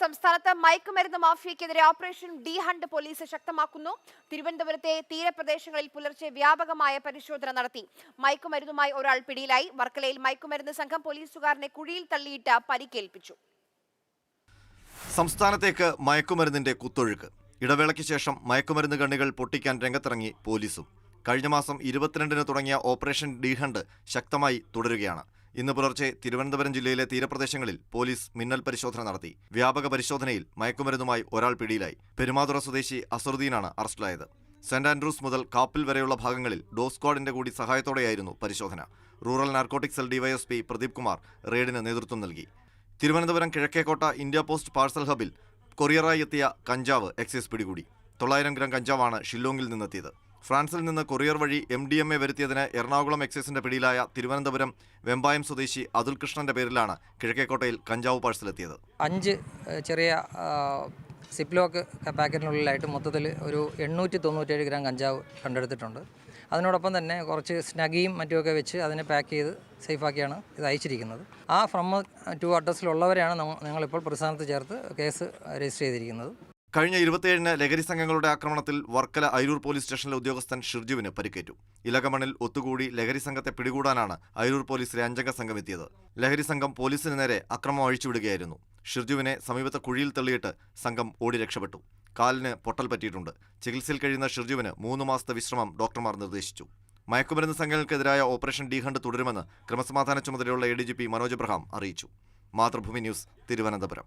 സംസ്ഥാനത്ത് മയക്കുമരുന്ന് മാഫിയക്കെതിരെ ഓപ്പറേഷൻ ഡി ഹണ്ട് പോലീസ് ശക്തമാക്കുന്നു. തിരുവനന്തപുരത്തെ തീരപ്രദേശങ്ങളിൽ പുലർച്ചെ വ്യാപകമായ പരിശോധന നടത്തി. മയക്കുമരുന്നുമായി ഒരാൾ പിടിയിലായി. വർക്കലയിൽ മയക്കുമരുന്ന് സംഘം പോലീസുകാരനെ കുഴിയിൽ തള്ളിയിട്ട് പരിക്കേൽപ്പിച്ചു. സംസ്ഥാനത്തേക്ക് മയക്കുമരുന്നിന്റെ കുത്തൊഴുക്ക്. ഇടവേളയ്ക്ക് ശേഷം മയക്കുമരുന്ന് കണ്ണികൾ പൊട്ടിക്കാൻ രംഗത്തിറങ്ങി പോലീസും. കഴിഞ്ഞ മാസം ഇരുപത്തിരണ്ടിന് തുടങ്ങിയ ഓപ്പറേഷൻ ഡി ഹണ്ട് ശക്തമായി തുടരുകയാണ്. ഇന്ന് പുലർച്ചെ തിരുവനന്തപുരം ജില്ലയിലെ തീരപ്രദേശങ്ങളിൽ പോലീസ് മിന്നൽ പരിശോധന നടത്തി. വ്യാപക പരിശോധനയിൽ മയക്കുമരുന്നുമായി ഒരാൾ പിടിയിലായി. പെരുമാതുറ സ്വദേശി അസറുദ്ദീനാണ് അറസ്റ്റിലായത്. സെന്റ് ആൻഡ്രൂസ് മുതൽ കാപ്പിൽ വരെയുള്ള ഭാഗങ്ങളിൽ ഡോസ്ക്വാഡിന്റെ കൂടി സഹായത്തോടെയായിരുന്നു പരിശോധന. Rural narcotic cell DYSP Pradeep Kumar റെയ്ഡിന് നേതൃത്വം നൽകി. Thiruvananthapuram Kizhakkekotta India post parcel ഹബിൽ കൊറിയറായി എത്തിയ കഞ്ചാവ് എക്സൈസ് പിടികൂടി. തൊള്ളായിരം ഗ്രാം കഞ്ചാവാണ് ഷില്ലോങ്ങിൽ നിന്നെത്തിയത്. ഫ്രാൻസിൽ നിന്ന് കൊറിയർ വഴി എം ഡി എം എ വരുത്തിയതിന് എറണാകുളം എക്സൈസിന്റെ പിടിയിലായ തിരുവനന്തപുരം വെമ്പായം സ്വദേശി അതുൽ കൃഷ്ണന്റെ പേരിലാണ് കിഴക്കേക്കോട്ടയിൽ കഞ്ചാവ് പാഴ്സലെത്തിയത്. അഞ്ച് ചെറിയ സിപ്ലോക്ക് പാക്കറ്റിനുള്ളിലായിട്ട് മൊത്തത്തിൽ ഒരു എണ്ണൂറ്റി തൊണ്ണൂറ്റേഴ് ഗ്രാം കഞ്ചാവ് കണ്ടെടുത്തിട്ടുണ്ട്. അതിനോടൊപ്പം തന്നെ കുറച്ച് സ്നഗിയും മറ്റുമൊക്കെ വെച്ച് അതിനെ പാക്ക് ചെയ്ത് സേഫാക്കിയാണ് ഇത് അയച്ചിരിക്കുന്നത്. ആ ഫ്രം ടു അഡ്രസ്സിലുള്ളവരെയാണ് ഞങ്ങളിപ്പോൾ പ്രസ്ഥാനത്ത് ചേർത്ത് കേസ് രജിസ്റ്റർ ചെയ്തിരിക്കുന്നത്. കഴിഞ്ഞ ഇരുപത്തിയേഴിന് ലഹരി സംഘങ്ങളുടെ ആക്രമണത്തിൽ വർക്കല അയിരൂർ പോലീസ് സ്റ്റേഷനിലെ ഉദ്യോഗസ്ഥൻ ഷിർജുവിന് പരിക്കേറ്റു. ഇലകമണിൽ ഒത്തുകൂടി ലഹരി സംഘത്തെ പിടികൂടാനാണ് അയിരൂർ പോലീസിലെ അഞ്ചംഗ സംഘം എത്തിയത്. ലഹരി സംഘം പോലീസിന് നേരെ അക്രമം അഴിച്ചുവിടുകയായിരുന്നു. ഷിർജുവിനെ സമീപത്തെ കുഴിയിൽ തള്ളിയിട്ട് സംഘം ഓടി രക്ഷപ്പെട്ടു. കാലിന് പൊട്ടൽ പറ്റിയിട്ടുണ്ട്. ചികിത്സയിൽ കഴിയുന്ന ഷിർജുവിന് മൂന്ന് മാസത്തെ വിശ്രമം ഡോക്ടർമാർ നിർദ്ദേശിച്ചു. മയക്കുമരുന്ന് സംഘങ്ങൾക്കെതിരായ ഓപ്പറേഷൻ ഡി ഹണ്ട് തുടരുമെന്ന് ക്രമസമാധാന ചുമതലയുള്ള A D G P Manoj Abraham അറിയിച്ചു. മാതൃഭൂമി ന്യൂസ് തിരുവനന്തപുരം.